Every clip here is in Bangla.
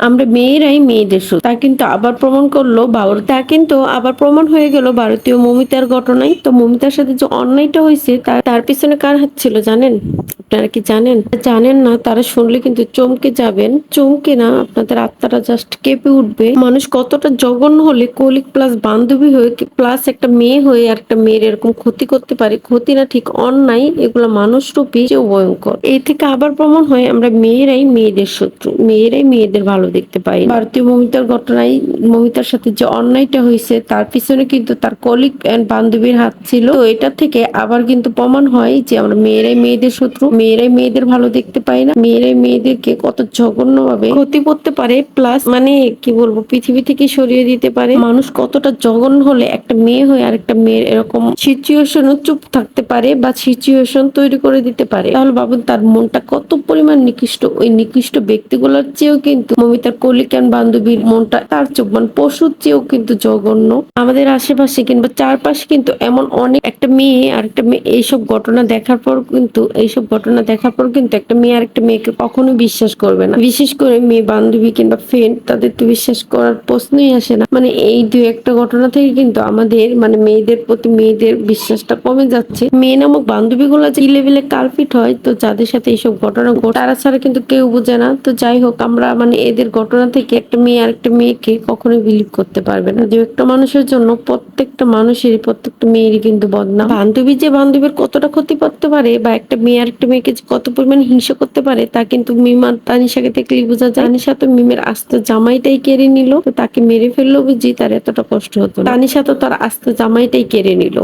আমরা মেয়েরাই মেয়েদের শত্রু তা কিন্তু আবার প্রমাণ করল ভারত তা কিন্তু আবার প্রমাণ হয়ে গেল ভারতীয় মমিতার ঘটনায়। তো মমিতার সাথে যে অন্যায়টা হয়েছে তার পিছনে কার হাত ছিল জানেন? আপনারা কি জানেন? জানেন না, তারা শুনলে কিন্তু চমকে যাবেন। চমকে না, আপনাদের আত্মাটা জাস্ট কেঁপে উঠবে। মানুষ কতটা জঘন্য হলে কলিক প্লাস বান্ধবী হয়ে প্লাস একটা মেয়ে হয়ে আর একটা মেয়ের এরকম ক্ষতি করতে পারে? ক্ষতি না, ঠিক অন্যায়, এগুলো মানুষ রূপী চেয়েও ভয়ঙ্কর। এই থেকে আবার প্রমাণ হয়, আমরা মেয়েরাই মেয়েদের শত্রু, মেয়েরাই মেয়েদের ভালো দেখতে পাই ভারতীয় মমিতার ঘটনায় মমিতার সাথে যে অন্যায়টা হয়েছে, তার পিছনে কিন্তু তার কলিগ এন্ড বান্ধবীর হাত ছিল। এটা থেকে আবার কিন্তু প্রমাণ হয় যে আমরা মেয়েরাই মেয়েদের শত্রু, মেয়েরাই মেয়েদের ভালো দেখতে পাই না, মেয়েরাই মেয়েদেরকে কত জঘন্য ভাবে ক্ষতি করতে পারে প্লাস মানে কি বলব, পৃথিবী থেকে সরিয়ে দিতে পারে। মানুষ কতটা জঘন্য হলে একটা মেয়ে হয়ে আরেকটা মেয়ের এরকম সিচুয়েশনও চুপ থাকতে পারে বা সিচুয়েশন তৈরি করে দিতে পারে। তাহলে ভাবুন, তার মনটা কত পরিমাণ নিকৃষ্ট, ওই নিকৃষ্ট ব্যক্তিগুলোর চেয়েও কিন্তু মমিতার কলিকান বান্ধবীর মনটা, তার চোখ মানে পশুর চেয়েও কিন্তু জঘন্য। আমাদের আশেপাশে কিংবা চারপাশে কিন্তু এমন অনেক একটা মেয়ে আর একটা মেয়ে, এইসব ঘটনা দেখার পর কিন্তু, এইসব ঘটনা দেখার পর কিন্তু একটা মেয়ে আর একটা মেয়েকে কখনো বিশ্বাস করবে না। বিশেষ করে মেয়ে বান্ধবী কিংবা ফ্রেন্ড তাদের তো বিশ্বাস করার প্রশ্নই আসে না। মানে এই দু একটা ঘটনা থেকে কিন্তু আমাদের মানে মেয়েদের প্রতি মেয়েদের বিশ্বাসটা কমে যাচ্ছে। মেয়ে নামক বান্ধবী গুলো যে লেভেলে কালপিট হয়, তো যাদের সাথে এইসব ঘটনা ঘটে, তারা ছাড়া কিন্তু কেউ বোঝে না। তো যাই হোক, আমরা মানে এদের ঘটনা থেকে একটা মেয়ে আর একটা মেয়েকে কখনোই বিলিভ করতে পারবে না। যে একটা মানুষের জন্য প্রত্যেকটা মানুষেরই, প্রত্যেকটা মেয়েরই কিন্তু বদনাম। বান্ধবী যে বান্ধবীর কতটা ক্ষতি করতে পারে বা একটা মেয়ে আর একটা মেয়েকে কত পরিমাণ হিংসা করতে পারে, তা কিন্তু মিমার তানিশাকে দেখলেই বোঝা যায়। তানিশা তো মিমের আস্ত জামাইটাই কেড়ে নিল, তো তাকে মেরে ফেলল বুঝি, তার এতটা কষ্ট হতো। তানিশা তো তার আস্ত জামাইটাই কেড়ে নিল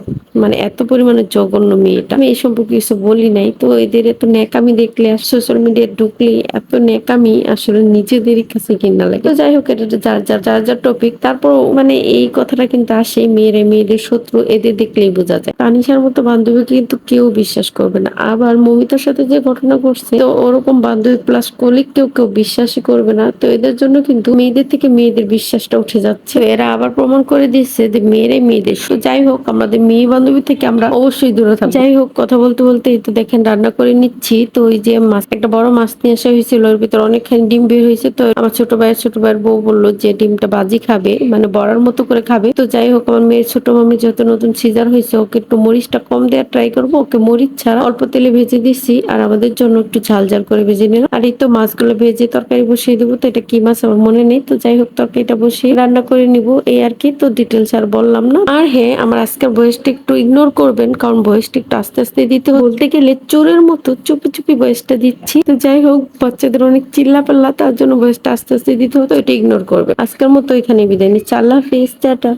মানে এত পরিমাণে জঘন্য মেয়েটা। আমি এই সম্পর্কে কিছু বলি নাই, তো এদের এত ন্যাকামি দেখলে সোশ্যাল মিডিয়ায় ঢুকলে এত ন্যাকামি আসলে নিজেদেরই কাছে কিনা লাগে। তো যাই হোক, এটা যার যার যার যার টপিক তারপর মানে এই কথাটা কিন্তু আসে মেয়েরা, মেয়েদের শত্রু, এদের দেখলেই বোঝা যায়। তানিশার মতো বান্ধবী কিন্তু কেউ বিশ্বাস করবে না। আবার মমিতার সাথে যে ঘটনা ঘটছে, তো ওরকম বান্ধবী প্লাস কলিগ কেউ কেউ বিশ্বাসই করবে না। তো এদের জন্য কিন্তু মেয়েদের থেকে মেয়েদের বিশ্বাসটা উঠে যাচ্ছে। এরা আবার প্রমাণ করে দিচ্ছে যে মেয়েরাই মেয়েদের। তো যাই হোক, আমাদের মেয়ে বান্ধবী থেকে আমরা অবশ্যই দূরে থাকব। যাই হোক, কথা বলতে বলতে এই তো দেখেন, রান্না করে নিচ্ছি। তো ওই যে মাছ, একটা বড় মাছ নিয়ে আসা হয়েছিল, ওর ভিতরে অনেকখানি ডিম বের হয়েছে। তো আমার ছোট ভাইয়ের ছোট ভাইয়ের বউ বলল যে ডিমটা বাজি খাবে মানে বড়ার মতো করে খাবে। তো যাই হোক, আমার মেয়ের ছোট মামি যেহেতু নতুন সিজার হয়েছে, ওকে একটু মরিচটা কম দেওয়ার ট্রাই করব। ওকে মরিচ ছাড়া অল্প তেলে ভেজে দিচ্ছি, আর আমাদের জন্য একটু ঝাল ঝাল করে ভেজে নিলাম। আর এই তো মাছগুলো ভেজে তরকারি বসিয়ে দেবো, তো এটা কি মাছ আমার মনে নেই। তো যাই হোক, তরকারিটা বসিয়ে রান্না করে নিব, এই আর কি। তো ডিটেলস আর বললাম না। আর হ্যাঁ আমার আজকের ভয়েসটা একটু ইগনোর করবেন, কারণ ভয়েসটা একটু আস্তে আস্তে দিতে। বলতে গেলে চোরের মতো চুপি চুপি ভয়েসটা দিচ্ছি। তো যাই হোক, বাচ্চাদের অনেক চিল্লা পাল্লা তার জন্য ভয়েসটা আস্তে আস্তে দিতে হতো এটা ইগনোর করবে। আজকের মতো এখানে বিদায় নিচ্ছি। আল্লাহ হাফিজ, টাটা।